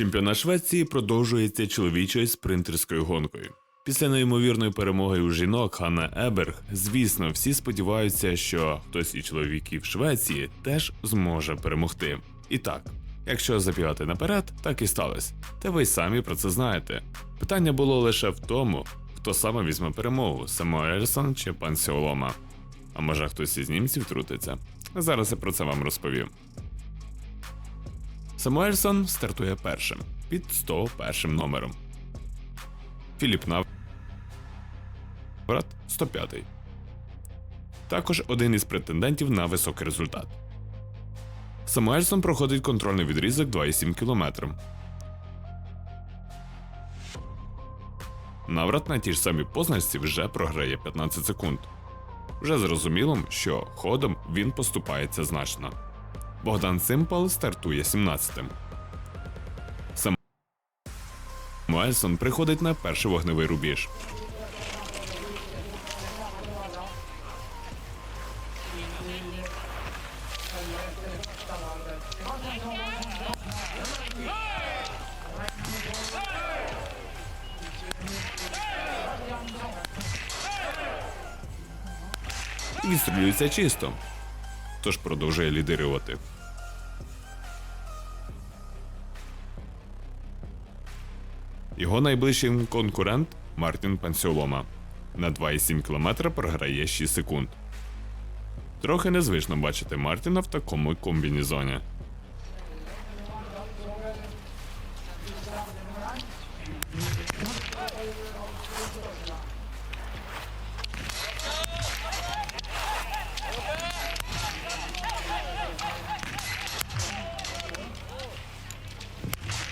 Чемпіонат Швеції продовжується чоловічою спринтерською гонкою. Після неймовірної перемоги у жінок Ханна Еберг, звісно, всі сподіваються, що хтось із чоловіків Швеції теж зможе перемогти. І так, якщо запівати наперед, так і сталося. Та ви й самі про це знаєте. Питання було лише в тому, хто саме візьме перемогу Самуельсон чи пан Сіолома. А може хтось із німців трутиться? Зараз я про це вам розповім. Самуельсон стартує першим під 101 номером. Філіп Наврат 105. Також один із претендентів на високий результат. Самуельсон проходить контрольний відрізок 2,7 км. Наврат на тій ж самій позначці вже програє 15 секунд. Вже зрозуміло, що ходом він поступається значно. Богдан Симпал стартує 17-тим. Самуельсон приходить на перший вогневий рубіж. Відстрілюється чисто, тож продовжує лідирувати. Його найближчий конкурент Мартін Пансіолома. На 2,7 км програє 6 секунд. Трохи незвично бачити Мартіна в такому комбінізоні.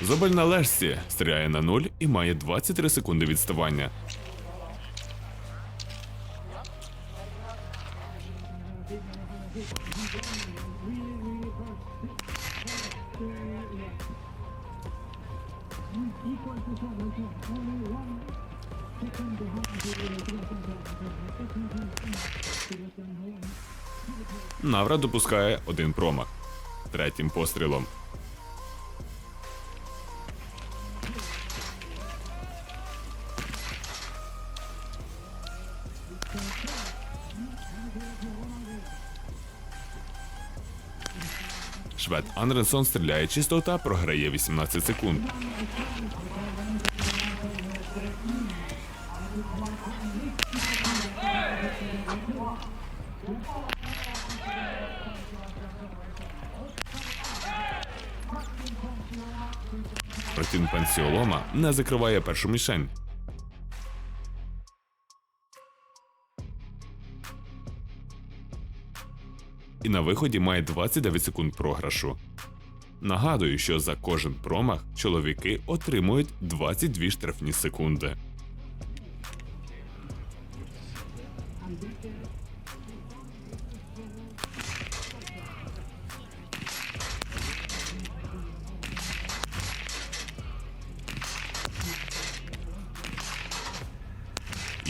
Зобель на лежці стріляє на 0 і має 23 секунди відставання. Навра допускає один промах третім пострілом. Швед Анренсон стріляє чисто та програє 18 секунд. Протін Пансіолома не закриває першу мішень. І на виході має 29 секунд програшу. Нагадую, що за кожен промах чоловіки отримують 22 штрафні секунди.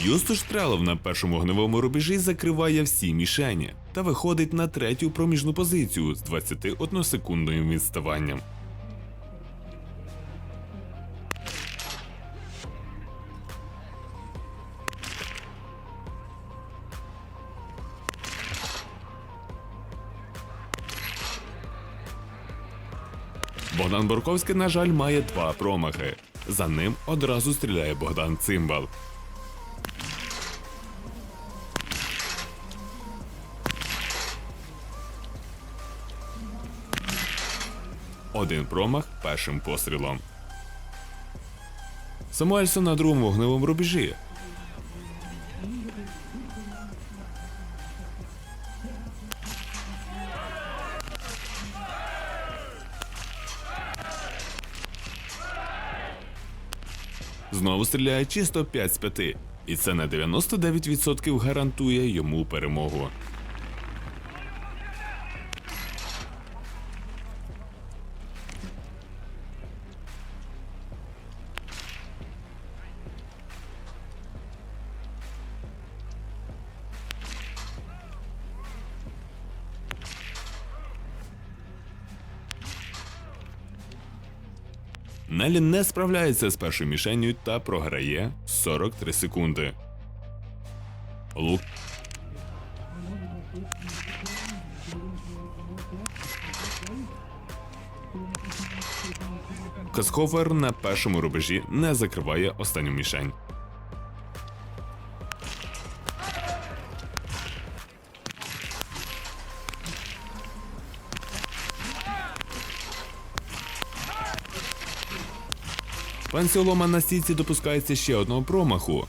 Юстуш Стрелов на першому вогневому рубежі закриває всі мішені та виходить на третю проміжну позицію з 21 секундним відставанням. Богдан Борковський, на жаль, має два промахи. За ним одразу стріляє Богдан Цимбал. Один промах першим пострілом. Самуельсон на другому вогневому рубежі. Знову стріляє чисто 5 з 5. І це на 99% гарантує йому перемогу. Нелі не справляється з першою мішенню та програє 43 секунди. Лук Касхофер на першому рубежі не закриває останню мішень. Пансіолома на стійці допускається ще одного промаху.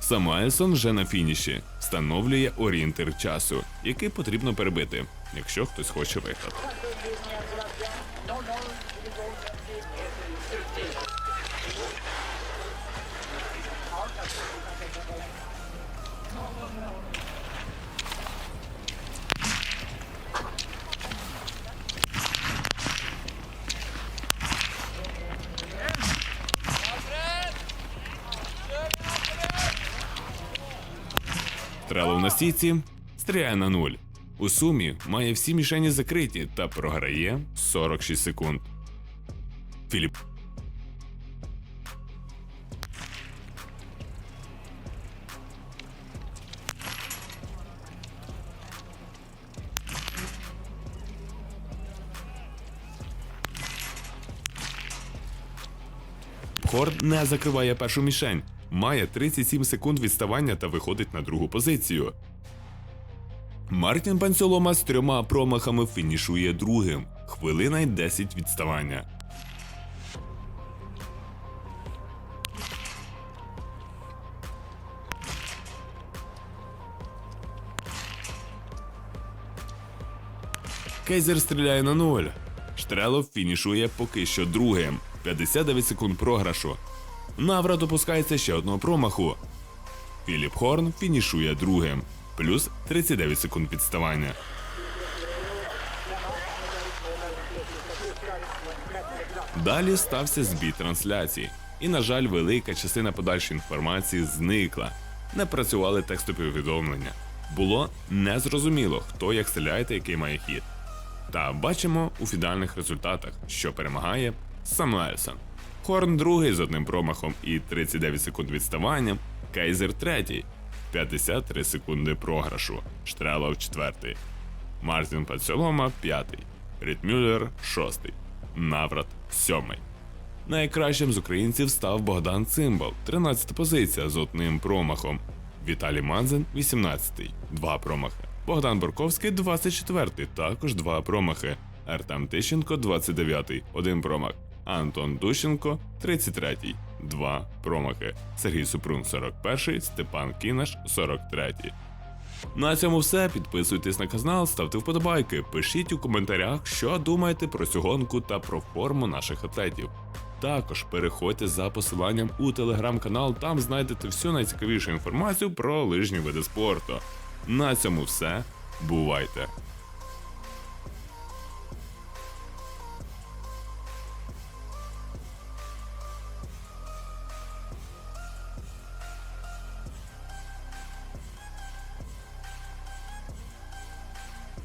Самаельсон вже на фініші встановлює орієнтир часу, який потрібно перебити, якщо хтось хоче виграти. Трелов на стійці стріляє на нуль. У сумі має всі мішені закриті та програє 46 секунд. Філіп Хорд не закриває першу мішень, має 37 секунд відставання та виходить на другу позицію. Мартін Панцолома з трьома промахами фінішує другим. Хвилина й 10 відставання. Кейзер стріляє на нуль. Штрелов фінішує поки що другим. 59 секунд програшу. Наврат опускається ще одного промаху. Філіп Хорн фінішує другим. Плюс 39 секунд відставання. Далі стався збій трансляції, і, на жаль, велика частина подальшої інформації зникла. Не працювали текстові повідомлення. Було незрозуміло, хто як стріляє та який має хід. Та бачимо у фінальних результатах, що перемагає Самуельсон. Хорн другий з одним промахом і 39 секунд відставанням, Кейзер третій, 53 секунди програшу, Штрелов четвертий, Мартін Пацьолома п'ятий, Рітмюллер шостий, Наврат сьомий. Найкращим з українців став Богдан Цимбал, 13 позиція з одним промахом. Віталій Манзен 18-й, два промахи. Богдан Борковський 24-й, також два промахи. Артем Тищенко 29-й, один промах. Антон Дущенко 33-й, два промахи. Сергій Супрун 41-й, Степан Кінаш 43-й. На цьому все. Підписуйтесь на канал, ставте вподобайки, пишіть у коментарях, що думаєте про цю гонку та про форму наших атлетів. Також переходьте за посиланням у телеграм-канал, там знайдете всю найцікавішу інформацію про лижні види спорту. На цьому все. Бувайте!